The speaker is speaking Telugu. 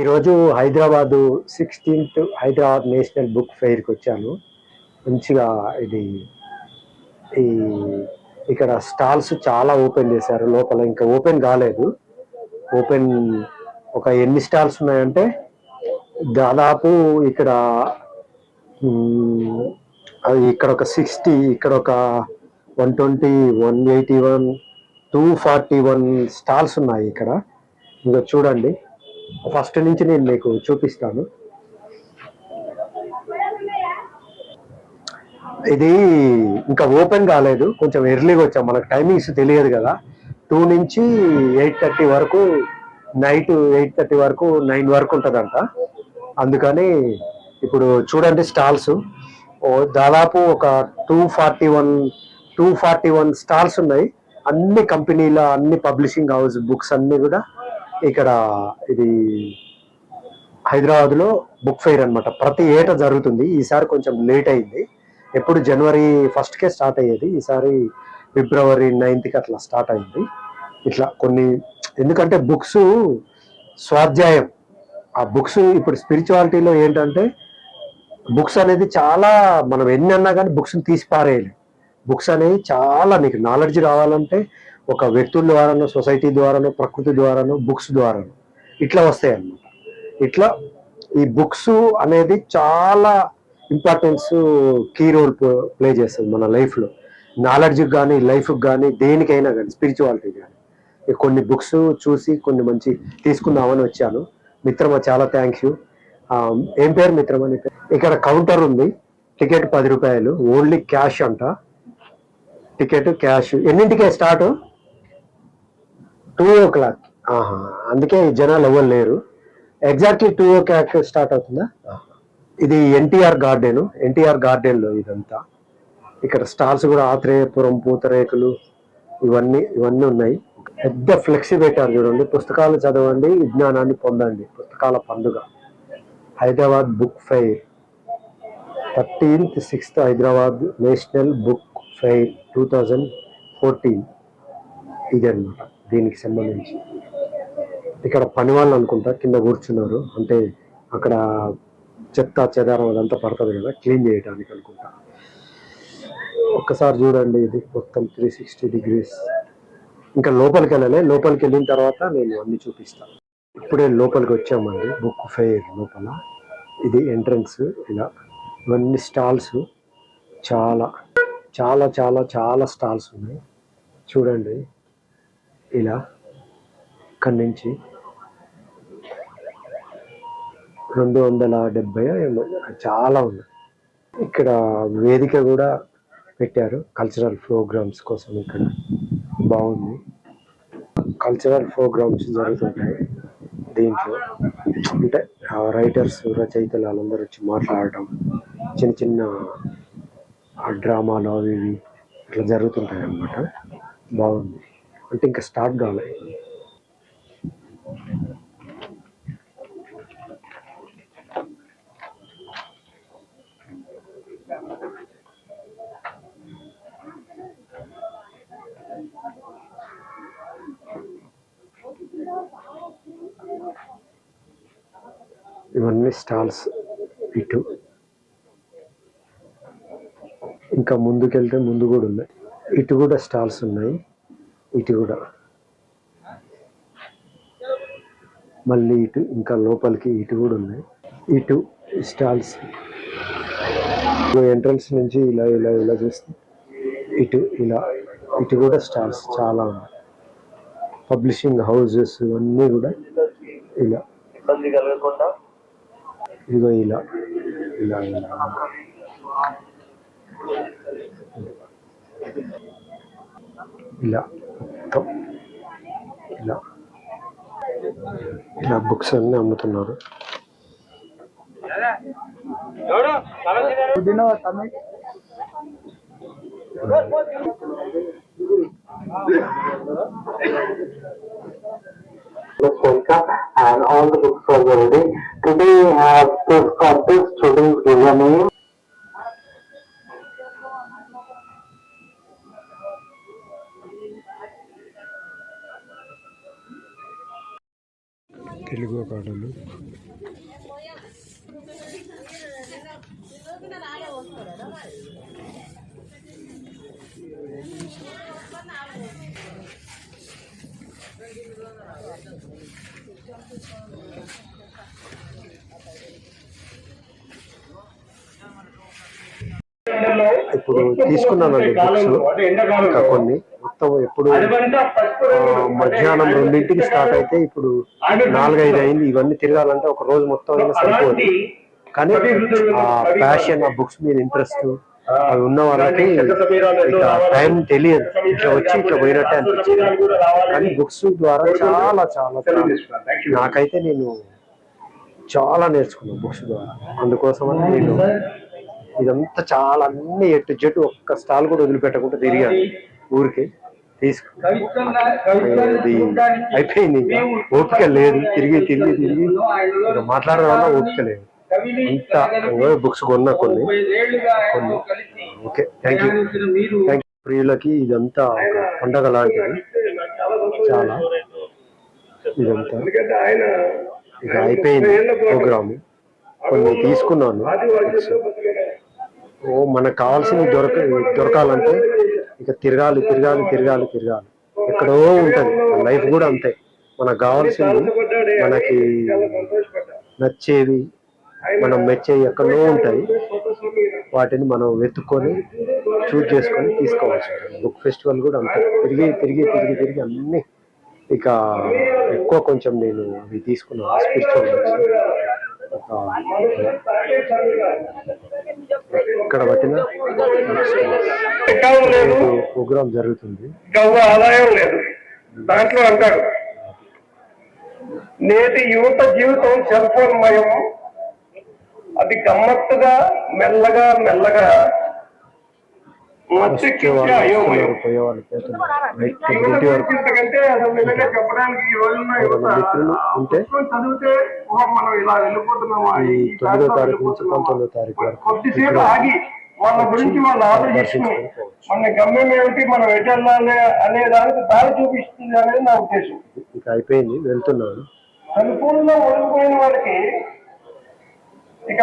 ఈరోజు Hyderabad sixteenth Hyderabad national book ఫెయిర్కి వచ్చాను. మంచిగా ఇది ఈ ఇక్కడ స్టాల్స్ చాలా ఓపెన్ చేశారు. లోపల ఇంకా ఓపెన్ కాలేదు. ఓపెన్ ఒక ఎన్ని స్టాల్స్ ఉన్నాయంటే దాదాపు ఇక్కడ ఇక్కడ ఒక సిక్స్టీ ఇక్కడ ఒక one twenty one eighty one two forty one stalls ఉన్నాయి ఇక్కడ. ఇంకా చూడండి. ఫస్ట్ నుంచి నేను మీకు చూపిస్తాను. ఇది ఇంకా ఓపెన్ కాలేదు కొంచెం ఎర్లీగా వచ్చాం. మనకు టైమింగ్స్ తెలియదు కదా. టూ నుంచి ఎయిట్ థర్టీ వరకు నైట్ ఎయిట్ థర్టీ వరకు నైన్ వరకు ఉంటుందంట. అందుకని ఇప్పుడు చూడండి స్టాల్స్ దాదాపు ఒక two forty one two forty one stalls ఉన్నాయి. అన్ని కంపెనీల అన్ని పబ్లిషింగ్ హౌస్ బుక్స్ అన్నీ కూడా ఇక్కడ ఇది హైదరాబాద్లో బుక్ ఫెయిర్ అన్నమాట. ప్రతి ఏటా జరుగుతుంది. ఈసారి కొంచెం లేట్ అయింది. ఎప్పుడు జనవరి ఫస్ట్కే స్టార్ట్ అయ్యేది. ఈసారి ఫిబ్రవరి నైన్త్కి అట్లా స్టార్ట్ అయింది. ఇట్లా కొన్ని ఎందుకంటే బుక్స్ స్వాధ్యాయం. ఆ బుక్స్ ఇప్పుడు స్పిరిచువాలిటీలో ఏంటంటే బుక్స్ అనేది చాలా మనం ఎన్ని అన్నా కానీ బుక్స్ని తీసి పారేయాలి. బుక్స్ అనేవి చాలా నీకు నాలెడ్జ్ రావాలంటే ఒక వ్యక్తుల ద్వారానో సొసైటీ ద్వారానో ప్రకృతి ద్వారానో బుక్స్ ద్వారానో ఇట్లా వస్తాయి అన్నమాట ఇట్లా ఈ బుక్స్ అనేది చాలా ఇంపార్టెన్స్ కీ రోల్ ప్లే చేస్తుంది మన లైఫ్లో. నాలెడ్జ్కి కానీ లైఫ్కి కానీ దేనికైనా కానీ స్పిరిచువాలిటీ కానీ కొన్ని బుక్స్ చూసి కొన్ని మంచి తీసుకుందామని వచ్చాను. మిత్రమా చాలా థ్యాంక్ యూ. ఏం పేరు మిత్రమా ఇక్కడ కౌంటర్ ఉంది. టికెట్ పది రూపాయలు. ఓన్లీ క్యాష్ అంట. Ticket cash. ఎన్నింటికే start? Two o'clock ఆహా అందుకే జనాలు ఎవరు లేరు. Exactly two o'clock start అవుతుందా ఇది ఎన్టీఆర్ గార్డెన్ ఎన్టీఆర్ గార్డెన్లో ఇదంతా. ఇక్కడ స్టాల్స్ కూడా ఆత్రేయపురం పూతరేకులు ఇవన్నీ ఇవన్నీ ఉన్నాయి. పెద్ద ఫ్లెక్సీ పెట్టారు చూడండి. పుస్తకాలు చదవండి విజ్ఞానాన్ని పొందండి. పుస్తకాల పండుగ. Hyderabad book fair. Thirteenth sixth Hyderabad national book fair two thousand fourteen. ఇది అనమాట దీనికి సంబంధించి. ఇక్కడ పని వాళ్ళు అనుకుంటా కింద కూర్చున్నారు. అంటే అక్కడ చెత్త చెదారం అదంతా పడుతుంది కదా క్లీన్ చేయడానికి అనుకుంటా. ఒక్కసారి చూడండి ఇది మొత్తం త్రీ సిక్స్టీ డిగ్రీస్ ఇంకా లోపలికి వెళ్ళలే. లోపలికి వెళ్ళిన తర్వాత నేను అన్ని చూపిస్తాను ఇప్పుడే లోపలికి వచ్చామండి. బుక్ ఫెయిర్ లోపల. ఇది ఎంట్రన్స్ ఇలా. ఇవన్నీ స్టాల్స్. చాలా చాలా చాలా చాలా స్టాల్స్ ఉన్నాయి. చూడండి. ఇలా ఇక్కడి నుంచి రెండు వందల డెబ్బై చాలా ఉన్నాయి ఇక్కడ వేదిక కూడా పెట్టారు కల్చరల్ ప్రోగ్రామ్స్ కోసం ఇక్కడ. బాగుంది. కల్చరల్ ప్రోగ్రామ్స్ జరుగుతుంటాయి దీంట్లో. అంటే రైటర్స్ రచయితలు వాళ్ళందరూ వచ్చి మాట్లాడటం చిన్న చిన్న డ్రామాలు అవి ఇవి ఇట్లా జరుగుతుంటాయి అన్నమాట బాగుంది. అంటే ఇంకా స్టార్ట్ కావాలి ఇవన్నీ స్టాల్స్ ఇటు. ఇంకా ముందుకెళ్తే ముందు కూడా ఉన్నాయి. ఇటు కూడా స్టాల్స్ ఉన్నాయి. ఇటు కూడా. మళ్ళీ ఇటు ఇంకా లోపలికి ఇటు కూడా ఉన్నాయి ఇటు స్టాల్స్ ఎంట్రన్స్ నుంచి ఇలా ఇలా ఇలా చూస్తే ఇటు ఇలా ఇటు కూడా స్టాల్స్ చాలా ఉన్నాయి. పబ్లిషింగ్ హౌజెస్ ఇవన్నీ కూడా ఇలా. ఇబ్బంది కలగకుండా ఇదిగో ఇలా ఇలా ఇలా. ఇలా. మొత్తం ఇలా ఇలా బుక్స్ అన్నీ అమ్ముతున్నారు and all the books are ready. Today I have this contest, students give a name. Telugu కాడలు ఇప్పుడు తీసుకున్నానండి బుక్స్ కొన్ని. మొత్తం ఎప్పుడు మధ్యాహ్నం రెండింటికి స్టార్ట్ అయితే ఇప్పుడు నాలుగైదు అయింది. ఇవన్నీ తిరగాలంటే ఒక రోజు మొత్తం అయినా సరిపోదు. కానీ ఆ ప్యాషన్ ఆ బుక్స్ మీద ఇంట్రెస్ట్ అవి ఉన్న వాళ్ళకి టైం తెలియదు. ఇట్లా వచ్చి ఇట్లా పోయినట్టే అనిపించింది కానీ బుక్స్ ద్వారా చాలా చాలా నాకైతే నేను చాలా నేర్చుకున్నాను బుక్స్ ద్వారా. అందుకోసమని నేను ఇదంతా చాలా అన్ని ఎట్టు జట్టు ఒక్క స్టాల్ కూడా వదిలిపెట్టకుండా తిరిగాను. ఊరికి. అయిపోయింది ఇంకా. ఓపిక లేదు. తిరిగి తిరిగి తిరిగి. ఇంకా మాట్లాడడం వల్ల ఓపిక లేదు. ఇంత బుక్స్ కొన్నా కొన్ని. కొన్ని. Okay. Thank you thank you ప్రియులకి ఇదంతా ఒక పండగ లాంటిది. చాలా ఇదంతా. ఇక అయిపోయింది ప్రోగ్రామ్. కొన్ని తీసుకున్నాను. ఓ మనకు కావాల్సినవి దొరక దొరకాలంటే ఇక తిరగాలి తిరగాలి తిరగాలి తిరగాలి. ఎక్కడో ఉంటుంది. లైఫ్ కూడా అంతే. మనకు కావాల్సింది మనకి నచ్చేవి మనం మెచ్చేవి ఎక్కడో ఉంటాయి. వాటిని మనం వెతుక్కొని చూజ్ చేసుకొని తీసుకోవాల్సి ఉంటుంది బుక్ ఫెస్టివల్ కూడా అంతే. తిరిగి తిరిగి తిరిగి తిరిగి అన్ని ఇక ఎక్కువ కొంచెం నేను అవి తీసుకున్నాను స్పిరిచువల్ ఇక్కడ పట్టిన లేదు. ప్రోగ్రామ్ జరుగుతుంది. ఆదాయం లేదు. దాంట్లో అంటాడు నేటి యువత జీవితం సెల్ ఫోన్ మయం. అది గమ్మత్తుగా మెల్లగా మెల్లగా అసలు నిజంగా చెప్పడానికి ఈ చదివితే మనం ఇలా వెళ్ళిపోతున్నామా? తొమ్మిదో తారీఖు నుంచి? పంతొమ్మిదో తారీఖు కొద్దిసేపు ఆగి వాళ్ళ గురించి వాళ్ళు ఆలోచించుకుని. మన గమ్యం ఏమిటి మనం ఎటు వెళ్ళాలి అనే దానికి దారి చూపిస్తుంది అనేది నా ఉద్దేశం ఇక అయిపోయింది వెళ్తున్నాను సంపూర్ణ ఓడిపోయిన వాళ్ళకి ఇక